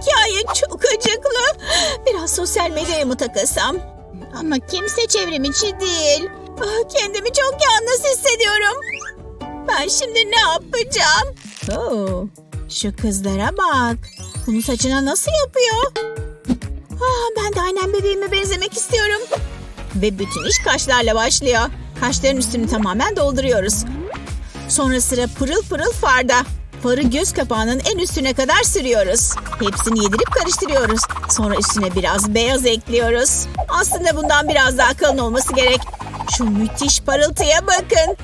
Hikaye çok acıklı. Biraz sosyal medyaya mı takılsam? Ama kimse çevrim içi değil. Ah, Kendimi çok yalnız hissediyorum. Ben şimdi ne yapacağım? Oo, şu kızlara bak. Bunu saçına nasıl yapıyor? Ah, ben de aynen bebeğime benzemek istiyorum. Ve bütün iş kaşlarla başlıyor. Kaşların üstünü tamamen dolduruyoruz. Sonra sıra pırıl pırıl farda. Farı göz kapağının en üstüne kadar sürüyoruz. Hepsini yedirip karıştırıyoruz. Sonra üstüne biraz beyaz ekliyoruz. Aslında bundan biraz daha kalın olması gerek. Şu müthiş parıltıya bakın.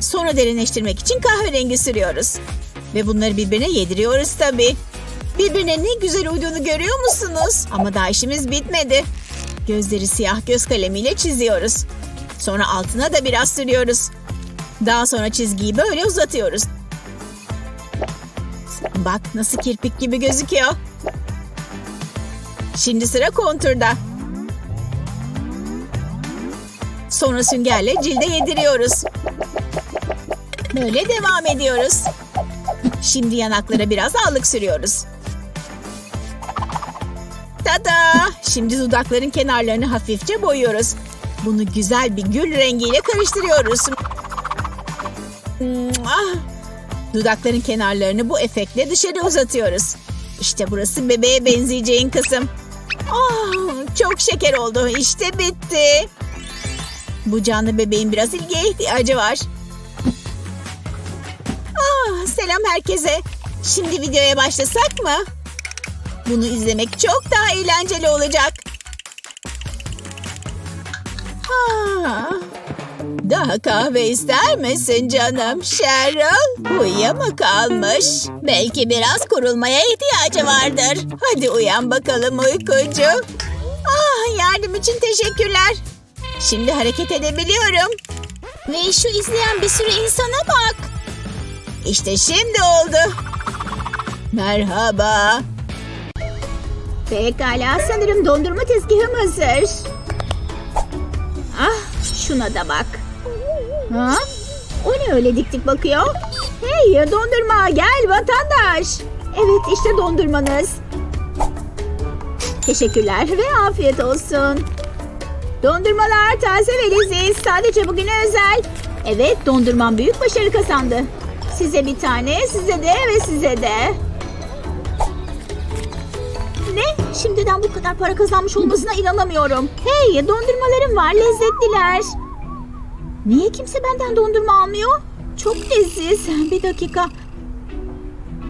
Sonra derinleştirmek için kahverengi sürüyoruz. Ve bunları birbirine yediriyoruz tabii. Birbirine ne güzel uyduğunu görüyor musunuz? Ama daha işimiz bitmedi. Gözleri siyah göz kalemiyle çiziyoruz. Sonra altına da biraz sürüyoruz. Daha sonra çizgiyi böyle uzatıyoruz. Bak nasıl kirpik gibi gözüküyor. Şimdi sıra konturda. Sonra süngerle cilde yediriyoruz. Böyle devam ediyoruz. Şimdi yanaklara biraz allık sürüyoruz. Tada! Şimdi dudakların kenarlarını hafifçe boyuyoruz. Bunu güzel bir gül rengiyle karıştırıyoruz. Mua! Dudakların kenarlarını bu efektle dışarı uzatıyoruz. İşte burası bebeğe benzeyeceğin kısım. Ah, çok şeker oldu. İşte bitti. Bu canlı bebeğin biraz ilgiye ihtiyacı var. Ah, selam herkese. Şimdi videoya başlasak mı? Bunu izlemek çok daha eğlenceli olacak. Ah. Daha kahve ister misin canım Cheryl? Uyuya kalmış? Belki biraz kurulmaya ihtiyacı vardır. Hadi uyan bakalım uykucu. Ah, yardım için teşekkürler. Şimdi hareket edebiliyorum. Ve şu izleyen bir sürü insana bak. İşte şimdi oldu. Merhaba. Pekala sanırım dondurma tezgahım hazır. Ah şuna da bak. Ha? O ne öyle dik dik bakıyor? Hey dondurma gel vatandaş. Evet işte dondurmanız. Teşekkürler ve afiyet olsun. Dondurmalar taze ve leziz. Sadece bugüne özel. Evet dondurmam büyük başarı kazandı. Size bir tane, size de ve size de. Ne? Şimdiden bu kadar para kazanmış olmasına inanamıyorum. Hey dondurmalarım var lezzetliler. Niye kimse benden dondurma almıyor? Çok leziz. Bir dakika.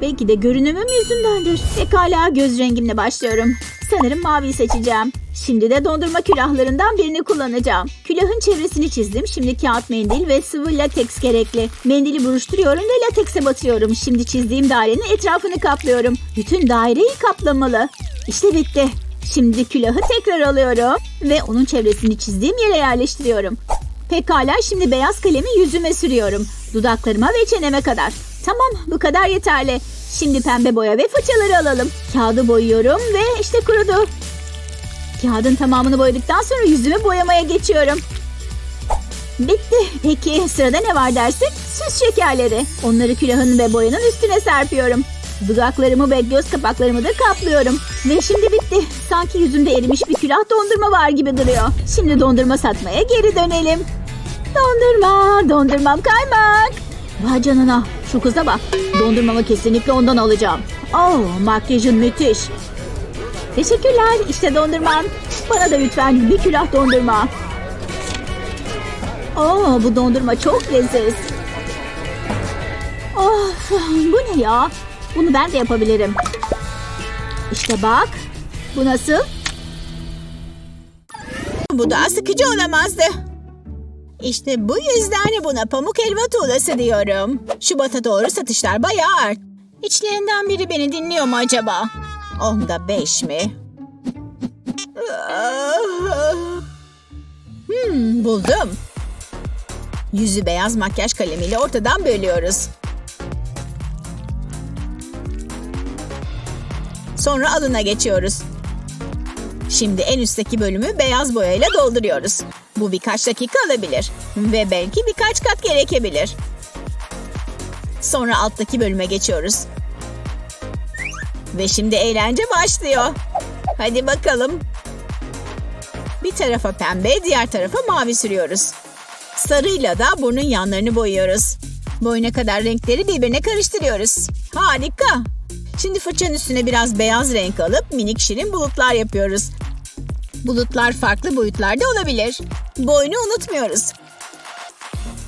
Belki de görünümüm yüzündendir. Pekala göz rengimle başlıyorum. Sanırım mavi seçeceğim. Şimdi de dondurma külahlarından birini kullanacağım. Külahın çevresini çizdim. Şimdi kağıt mendil ve sıvı lateks gerekli. Mendili buruşturuyorum ve latekse batırıyorum. Şimdi çizdiğim dairenin etrafını kaplıyorum. Bütün daireyi kaplamalı. İşte bitti. Şimdi külahı tekrar alıyorum ve onun çevresini çizdiğim yere yerleştiriyorum. Pekala şimdi beyaz kalemi yüzüme sürüyorum. Dudaklarıma ve çeneme kadar. Tamam bu kadar yeterli. Şimdi pembe boya ve fırçaları alalım. Kağıdı boyuyorum ve işte kurudu. Kağıdın tamamını boyadıktan sonra yüzümü boyamaya geçiyorum. Bitti. Peki sırada ne var dersin? Süs şekerleri. Onları külahın ve boyanın üstüne serpiyorum. Dudaklarımı ve göz kapaklarımı da kaplıyorum. Ve şimdi bitti. Sanki yüzümde erimiş bir külah dondurma var gibi duruyor. Şimdi dondurma satmaya geri dönelim. Dondurma, dondurmam kaymak. Vay canına, şu kıza bak. Dondurmamı kesinlikle ondan alacağım. Oh, makyajın müthiş. Teşekkürler, işte dondurmam. Bana da lütfen bir külah dondurma. Oh, bu dondurma çok leziz. Of, bu ne ya? Bunu ben de yapabilirim. İşte bak. Bu nasıl? Bu daha sıkıcı olamazdı. İşte bu yüzden buna pamuk helva tuğlası diyorum. Şubat'a doğru satışlar bayağı art. İçlerinden biri beni dinliyor mu acaba? Onda beş mi? Hmm, buldum. Yüzü beyaz makyaj kalemiyle ortadan bölüyoruz. Sonra alına geçiyoruz. Şimdi en üstteki bölümü beyaz boyayla dolduruyoruz. Bu birkaç dakika alabilir. Ve belki birkaç kat gerekebilir. Sonra alttaki bölüme geçiyoruz. Ve şimdi eğlence başlıyor. Hadi bakalım. Bir tarafa pembe, diğer tarafa mavi sürüyoruz. Sarıyla da burnun yanlarını boyuyoruz. Boyuna kadar renkleri birbirine karıştırıyoruz. Harika. Şimdi fırçanın üstüne biraz beyaz renk alıp minik şirin bulutlar yapıyoruz. Bulutlar farklı boyutlarda olabilir. Boynu unutmuyoruz.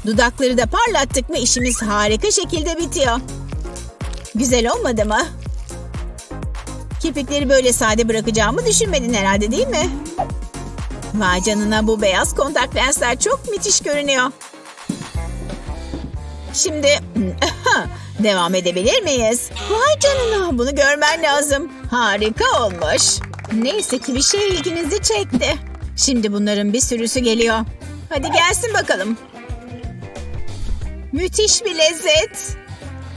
Dudakları da parlattık mı işimiz harika şekilde bitiyor. Güzel olmadı mı? Kirpikleri böyle sade bırakacağımı düşünmedin herhalde değil mi? Vay canına bu beyaz kontak lensler çok müthiş görünüyor. Şimdi devam edebilir miyiz? Vay canına bunu görmen lazım. Harika olmuş. Neyse ki bir şey ilginizi çekti. Şimdi bunların bir sürüsü geliyor. Hadi gelsin bakalım. Müthiş bir lezzet.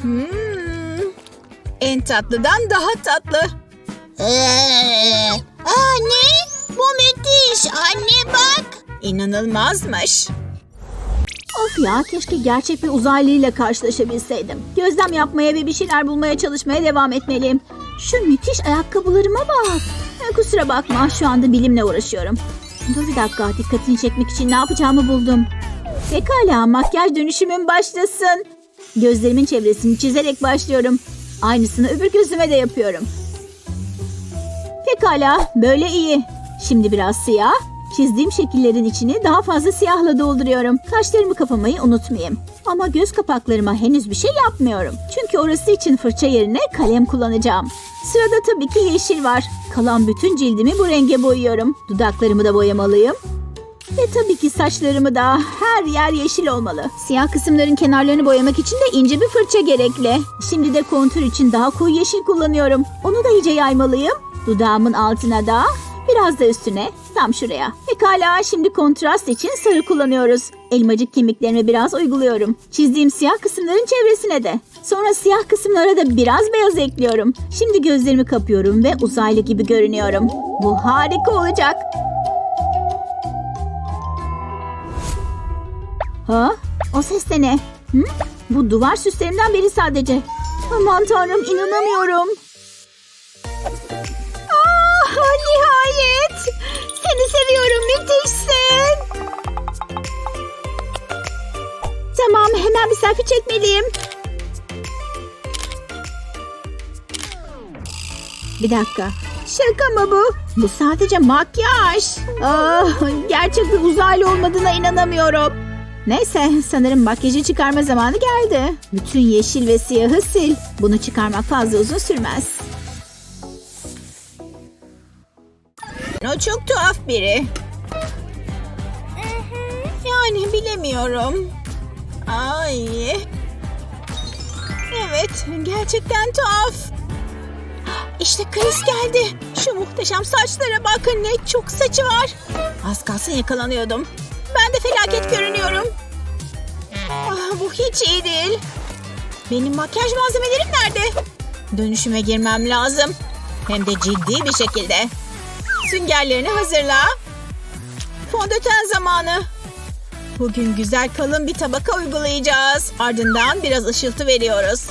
Hmm. En tatlıdan daha tatlı. Ee, aa ne? Bu müthiş. Anne bak. İnanılmazmış. Of ya keşke gerçek bir uzaylıyla karşılaşabilseydim. Gözlem yapmaya ve bir şeyler bulmaya çalışmaya devam etmeliyim. Şu müthiş ayakkabılarıma bak. Ha, kusura bakma şu anda bilimle uğraşıyorum. Dur bir dakika dikkatini çekmek için ne yapacağımı buldum. Pekala makyaj dönüşümüm başlasın. Gözlerimin çevresini çizerek başlıyorum. Aynısını öbür gözüme de yapıyorum. Pekala böyle iyi. Şimdi biraz siyah. Çizdiğim şekillerin içini daha fazla siyahla dolduruyorum. Kaşlarımı kapamayı unutmayayım. Ama göz kapaklarıma henüz bir şey yapmıyorum. Çünkü orası için fırça yerine kalem kullanacağım. Sırada tabii ki yeşil var. Kalan bütün cildimi bu renge boyuyorum. Dudaklarımı da boyamalıyım. Ve tabii ki saçlarımı da her yer yeşil olmalı. Siyah kısımların kenarlarını boyamak için de ince bir fırça gerekli. Şimdi de kontür için daha koyu yeşil kullanıyorum. Onu da iyice yaymalıyım. Dudağımın altına da biraz da üstüne tam şuraya. Pekala şimdi kontrast için sarı kullanıyoruz. Elmacık kemiklerime biraz uyguluyorum. Çizdiğim siyah kısımların çevresine de. Sonra siyah kısımlara da biraz beyaz ekliyorum. Şimdi gözlerimi kapıyorum ve uzaylı gibi görünüyorum. Bu harika olacak. Ha? O ses de ne? Hı? Bu duvar süslerimden biri sadece. Aman tanrım inanamıyorum. Ah nihayet. Seni seviyorum müthişsin. Tamam hemen bir selfie çekmeliyim. Bir dakika. Şaka mı bu? Bu sadece makyaj. Ah, gerçek bir uzaylı olmadığına inanamıyorum. Neyse sanırım makyajı çıkarma zamanı geldi. Bütün yeşil ve siyahı sil. Bunu çıkarmak fazla uzun sürmez. O çok tuhaf biri. Yani bilemiyorum. Ay. Evet, gerçekten tuhaf. İşte Chris geldi. Şu muhteşem saçlara bakın ne çok saçı var. Az kalsın yakalanıyordum. Ben de felaket görünüyorum. Ah, bu hiç iyi değil. Benim makyaj malzemelerim nerede? Dönüşüme girmem lazım. Hem de ciddi bir şekilde. Süngerlerini hazırla. Fondöten zamanı. Bugün güzel kalın bir tabaka uygulayacağız. Ardından biraz ışıltı veriyoruz.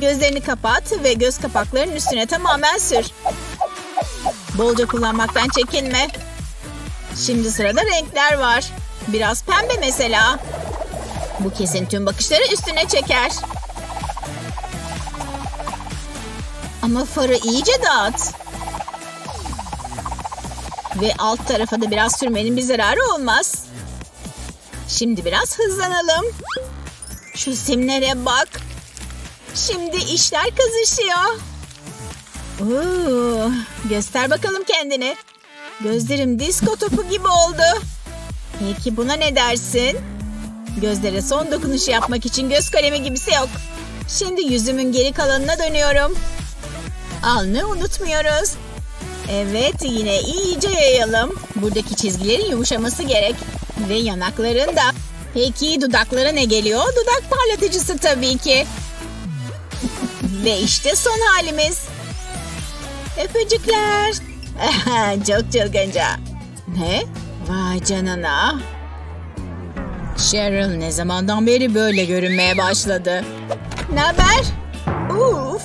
Gözlerini kapat ve göz kapaklarının üstüne tamamen sür. Bolca kullanmaktan çekinme. Şimdi sırada renkler var. Biraz pembe mesela. Bu kesin tüm bakışları üstüne çeker. Ama farı iyice dağıt. Ve alt tarafa da biraz sürmenin bir zararı olmaz. Şimdi biraz hızlanalım. Şu simlere bak. Şimdi işler kızışıyor. Oo, göster bakalım kendini. Gözlerim disko topu gibi oldu. Peki buna ne dersin? Gözlere son dokunuşu yapmak için göz kalemi gibisi yok. Şimdi yüzümün geri kalanına dönüyorum. Alnı unutmuyoruz. Evet yine iyice yayalım. Buradaki çizgilerin yumuşaması gerek. Ve yanakların da. Peki dudaklara ne geliyor? Dudak parlatıcısı tabii ki. Ve işte son halimiz. Öpücükler. Çok çılgınca. Ne? Vay canına. Cheryl ne zamandan beri böyle görünmeye başladı. Ne haber? Uf.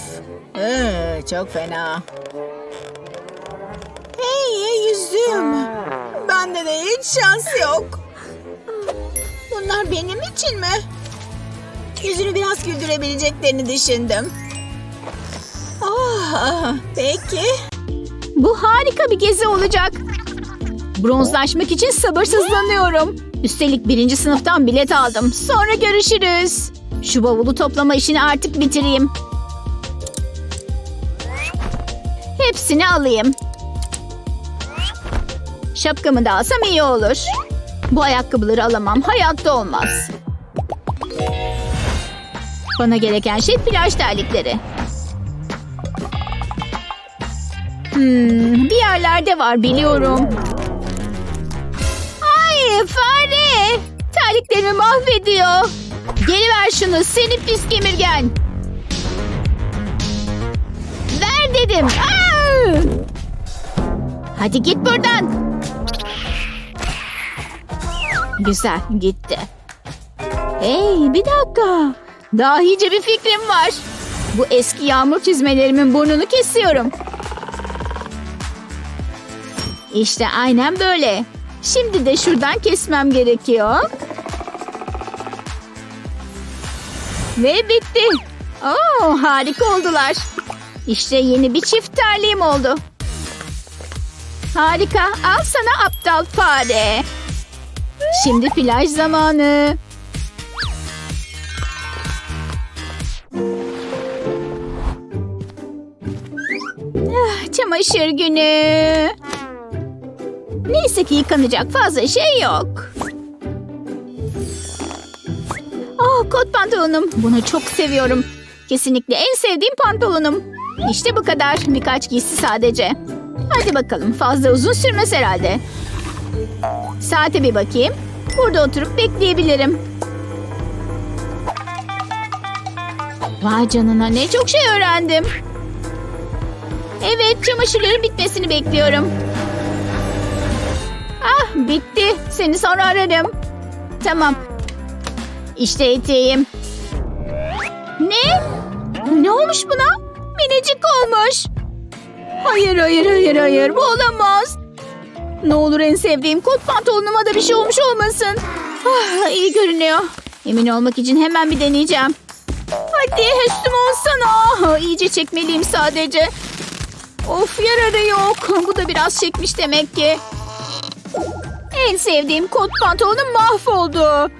Ee, çok fena. Hey yüzüm. Bende de hiç şans yok. Bunlar benim için mi? Yüzünü biraz güldürebileceklerini düşündüm. Ah, peki. Bu harika bir gezi olacak. Bronzlaşmak için sabırsızlanıyorum. Üstelik birinci sınıftan bilet aldım. Sonra görüşürüz. Şu bavulu toplama işini artık bitireyim. Hepsini alayım. Şapkamı da alsam iyi olur. Bu ayakkabıları alamam. Hayatta olmaz. Bana gereken şey plaj terlikleri. Hmm, bir yerlerde var biliyorum. Ay fare! Terliklerimi mahvediyor. Geri ver şunu seni pis kemirgen. Ver dedim. Aa! Hadi git buradan. Güzel gitti. Hey bir dakika. Dahice bir fikrim var. Bu eski yağmur çizmelerimin burnunu kesiyorum. İşte aynen böyle. Şimdi de şuradan kesmem gerekiyor. Ve bitti. Oo, harika oldular. İşte yeni bir çift terliğim oldu. Harika. Al sana aptal fare. Şimdi plaj zamanı. Ah, çamaşır günü. Neyse ki yıkanacak fazla şey yok. Ah kot pantolonum. Bunu çok seviyorum. Kesinlikle en sevdiğim pantolonum. İşte bu kadar. Birkaç giysi sadece. Hadi bakalım fazla uzun sürmez herhalde. Saate bir bakayım. Burada oturup bekleyebilirim. Vay canına ne çok şey öğrendim. Evet çamaşırların bitmesini bekliyorum. Ah bitti. Seni sonra ararım. Tamam. İşte eteğim. Ne? Ne olmuş buna? Minicik olmuş. Hayır hayır hayır hayır bu olamaz. Ne olur en sevdiğim kot pantolonuma da bir şey olmuş olmasın. Ah, iyi görünüyor. Emin olmak için hemen bir deneyeceğim. Hadi üstüm olsana. Ah, İyice çekmeliyim sadece. Of yararı yok. Bu da biraz çekmiş demek ki. En sevdiğim kot pantolonum mahvoldu.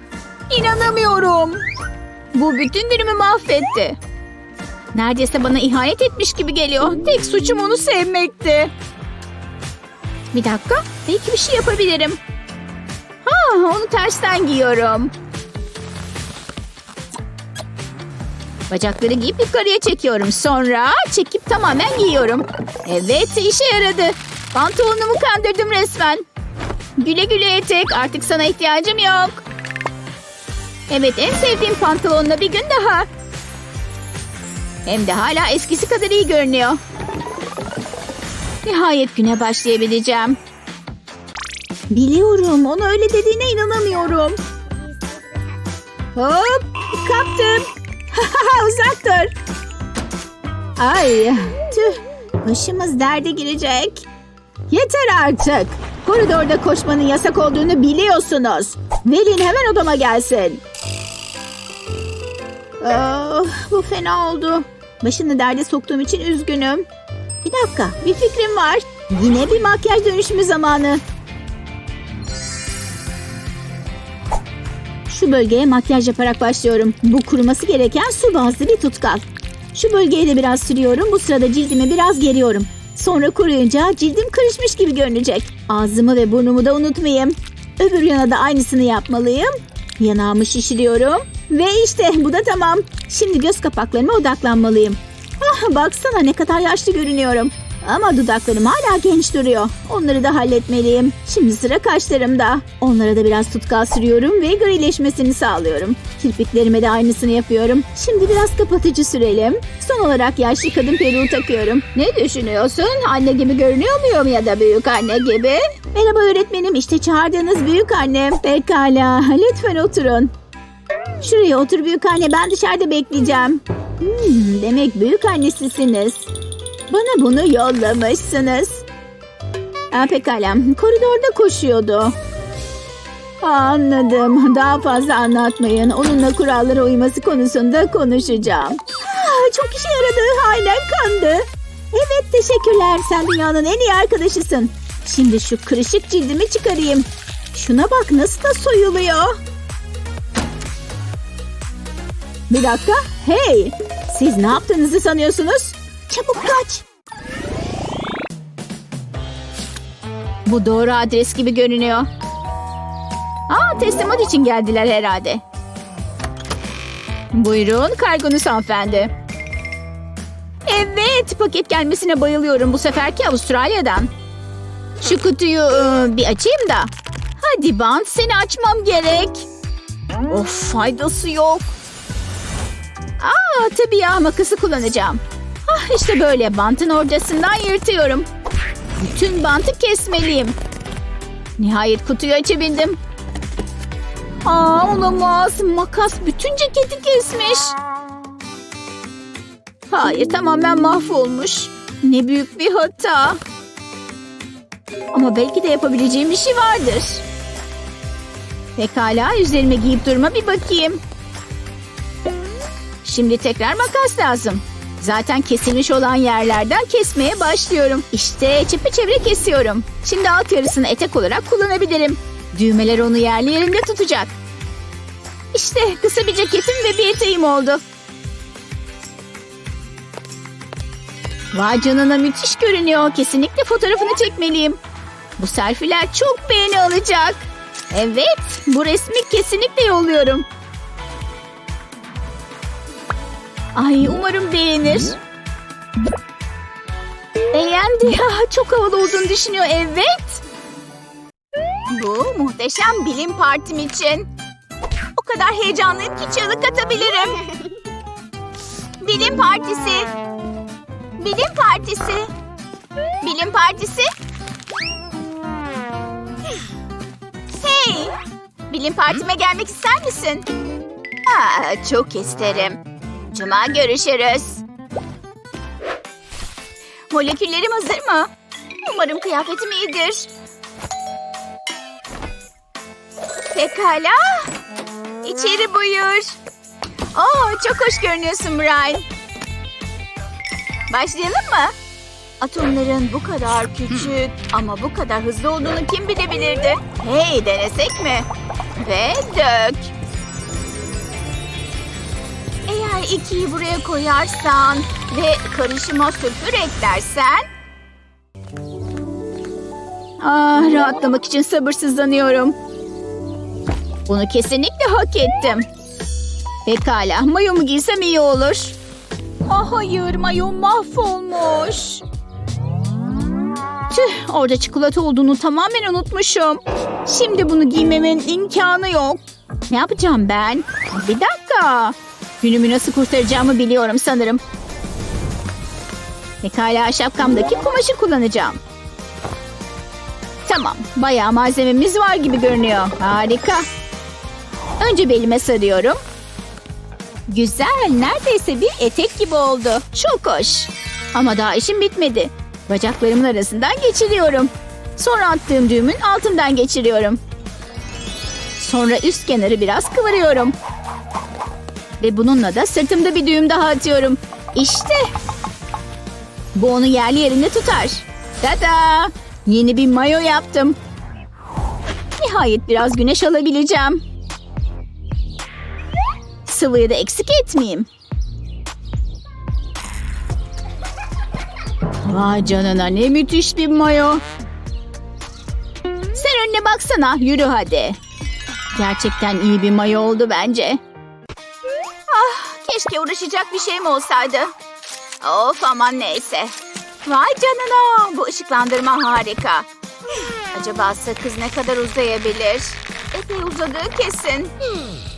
İnanamıyorum. Bu bütün günümü mahvetti. Neredeyse bana ihanet etmiş gibi geliyor. Tek suçum onu sevmekti. Bir dakika. Belki bir şey yapabilirim. Ha, onu tersten giyiyorum. Bacakları giyip yukarıya çekiyorum. Sonra çekip tamamen giyiyorum. Evet işe yaradı. Pantolonumu kandırdım resmen. Güle güle etek. Artık sana ihtiyacım yok. Evet en sevdiğim pantolonla bir gün daha. Hem de hala eskisi kadar iyi görünüyor. Nihayet güne başlayabileceğim. Biliyorum onu öyle dediğine inanamıyorum. Hop kaptım. Uzak dur. Ay tüh başımız derde girecek. Yeter artık. Koridorda koşmanın yasak olduğunu biliyorsunuz. Velin hemen odama gelsin. Ah, bu fena oldu. Başını derde soktuğum için üzgünüm. Bir dakika, bir fikrim var. Yine bir makyaj dönüşümü zamanı. Şu bölgeye makyaj yaparak başlıyorum. Bu kuruması gereken su bazlı bir tutkal. Şu bölgeye de biraz sürüyorum. Bu sırada cildimi biraz geriyorum. Sonra kuruyunca cildim kırışmış gibi görünecek. Ağzımı ve burnumu da unutmayayım. Öbür yana da aynısını yapmalıyım. Yanağımı şişiriyorum. Ve işte bu da tamam. Şimdi göz kapaklarıma odaklanmalıyım. Ah baksana ne kadar yaşlı görünüyorum. Ama dudaklarım hala genç duruyor. Onları da halletmeliyim. Şimdi sıra kaşlarımda. Onlara da biraz tutkal sürüyorum ve grileşmesini sağlıyorum. Kirpiklerime de aynısını yapıyorum. Şimdi biraz kapatıcı sürelim. Son olarak yaşlı kadın peruğu takıyorum. Ne düşünüyorsun? Anne gibi görünüyor muyum ya da büyük anne gibi? Merhaba öğretmenim işte çağırdığınız büyük annem. Pekala lütfen oturun. Şuraya otur büyük anne ben dışarıda bekleyeceğim. Hmm, demek büyük annesisiniz. Bana bunu yollamışsınız. Aa, pekala. Koridorda koşuyordu. Anladım. Daha fazla anlatmayın. Onunla kurallara uyması konusunda konuşacağım. Aa, çok işe yaradı. Aynen kandı. Evet teşekkürler. Sen dünyanın en iyi arkadaşısın. Şimdi şu kırışık cildimi çıkarayım. Şuna bak nasıl da soyuluyor. Bir dakika. Hey! Siz ne yaptığınızı sanıyorsunuz? Çabuk kaç. Bu doğru adres gibi görünüyor. Aa, teslimat için geldiler herhalde. Buyurun kargonuz hanımefendi. Evet paket gelmesine bayılıyorum bu seferki Avustralya'dan. Şu kutuyu ıı, bir açayım da. Hadi bant seni açmam gerek. Of faydası yok. Aa tabii ya makası kullanacağım. Ah işte böyle bantın ortasından yırtıyorum. Bütün bantı kesmeliyim. Nihayet kutuyu açabildim. Aa olamaz. Makas bütün ceketi kesmiş. Hayır tamamen mahvolmuş. Ne büyük bir hata. Ama belki de yapabileceğim bir şey vardır. Pekala üzerime giyip durma bir bakayım. Şimdi tekrar makas lazım. Zaten kesilmiş olan yerlerden kesmeye başlıyorum. İşte çepeçevre kesiyorum. Şimdi alt yarısını etek olarak kullanabilirim. Düğmeler onu yerli yerinde tutacak. İşte kısa bir ceketim ve bir eteğim oldu. Vay canına müthiş görünüyor. Kesinlikle fotoğrafını çekmeliyim. Bu selfiler çok beğeni alacak. Evet, bu resmi kesinlikle yolluyorum. Ay umarım beğenir. Beğendi ya. Çok havalı olduğunu düşünüyor. Evet. Bu muhteşem bilim partim için. O kadar heyecanlıyım ki çığlık atabilirim. Bilim partisi. Bilim partisi. Bilim partisi. Hey! Bilim partime gelmek ister misin? Aa, çok isterim. Cuma görüşürüz. Moleküllerim hazır mı? Umarım kıyafetim iyidir. Pekala. İçeri buyur. Oo, çok hoş görünüyorsun Brian. Başlayalım mı? Atomların bu kadar küçük ama bu kadar hızlı olduğunu kim bilebilirdi? Hey denesek mi? Ve dök. İkiyi buraya koyarsan ve karışıma sülfür eklersen... Ah rahatlamak için sabırsızlanıyorum. Bunu kesinlikle hak ettim. Pekala mayomu giysem iyi olur. Ah hayır mayom mahvolmuş. Tüh orada çikolata olduğunu tamamen unutmuşum. Şimdi bunu giymemin imkanı yok. Ne yapacağım ben? Bir dakika. Günümü nasıl kurtaracağımı biliyorum sanırım. Pekala şapkamdaki kumaşı kullanacağım. Tamam bayağı malzememiz var gibi görünüyor. Harika. Önce belime sarıyorum. Güzel neredeyse bir etek gibi oldu. Çok hoş. Ama daha işim bitmedi. Bacaklarımın arasından geçiriyorum. Sonra attığım düğümün altından geçiriyorum. Sonra üst kenarı biraz kıvırıyorum. Ve bununla da sırtımda bir düğüm daha atıyorum. İşte. Bu onu yerli yerinde tutar. Tada! Yeni bir mayo yaptım. Nihayet biraz güneş alabileceğim. Sıvıyı da eksik etmeyeyim. Vay canına ne müthiş bir mayo. Sen önüne baksana yürü hadi. Gerçekten iyi bir mayo oldu bence. Keşke uğraşacak bir şeyim olsaydı. Of aman neyse. Vay canına bu ışıklandırma harika. Acaba sakız ne kadar uzayabilir? Epey uzadığı kesin.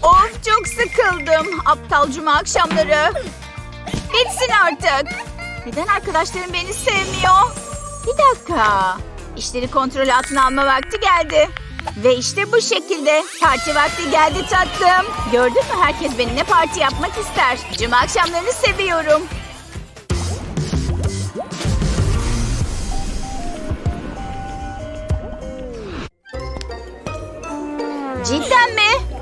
Of çok sıkıldım aptal cuma akşamları. Bitsin artık. Neden arkadaşlarım beni sevmiyor? Bir dakika. İşleri kontrol altına alma vakti geldi. Ve işte bu şekilde. Parti vakti geldi tatlım. Gördün mü herkes benimle parti yapmak ister. Cuma akşamlarını seviyorum. Cidden mi?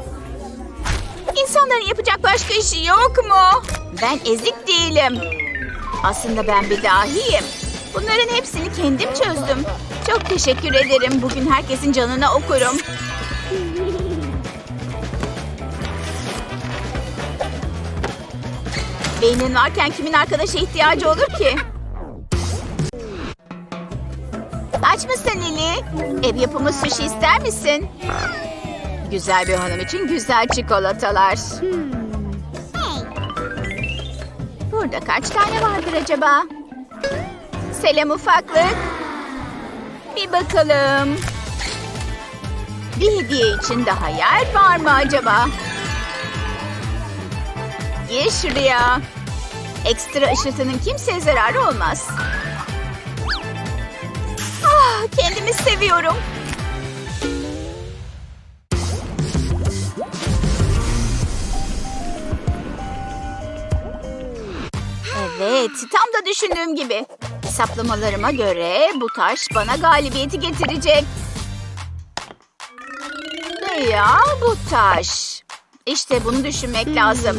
İnsanların yapacak başka işi yok mu? Ben ezik değilim. Aslında ben bir dahiyim. Bunların hepsini kendim çözdüm. Çok teşekkür ederim. Bugün herkesin canına okurum. Beynin varken kimin arkadaşa ihtiyacı olur ki? Aç mısın Lili? Ev yapımı sushi ister misin? Güzel bir hanım için güzel çikolatalar. Burada kaç tane vardır acaba? Selam ufaklık. Bir bakalım. Bir hediye için daha yer var mı acaba? Gir şuraya. Ekstra ışıltının kimseye zararı olmaz. Ah, kendimi seviyorum. Evet, tam da düşündüğüm gibi. Hesaplamalarıma göre bu taş bana galibiyeti getirecek. Veya bu taş. İşte bunu düşünmek lazım.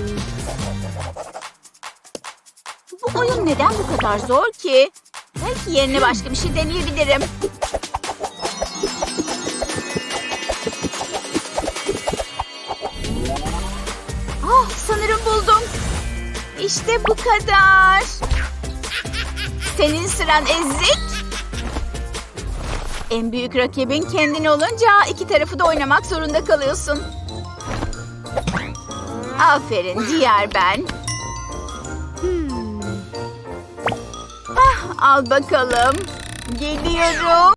Bu oyun neden bu kadar zor ki? Belki yerine başka bir şey deneyebilirim. Ah, sanırım buldum. İşte bu kadar. Senin sıran ezik. En büyük rakibin kendin olunca iki tarafı da oynamak zorunda kalıyorsun. Aferin diğer ben. Ah, al bakalım. Geliyorum.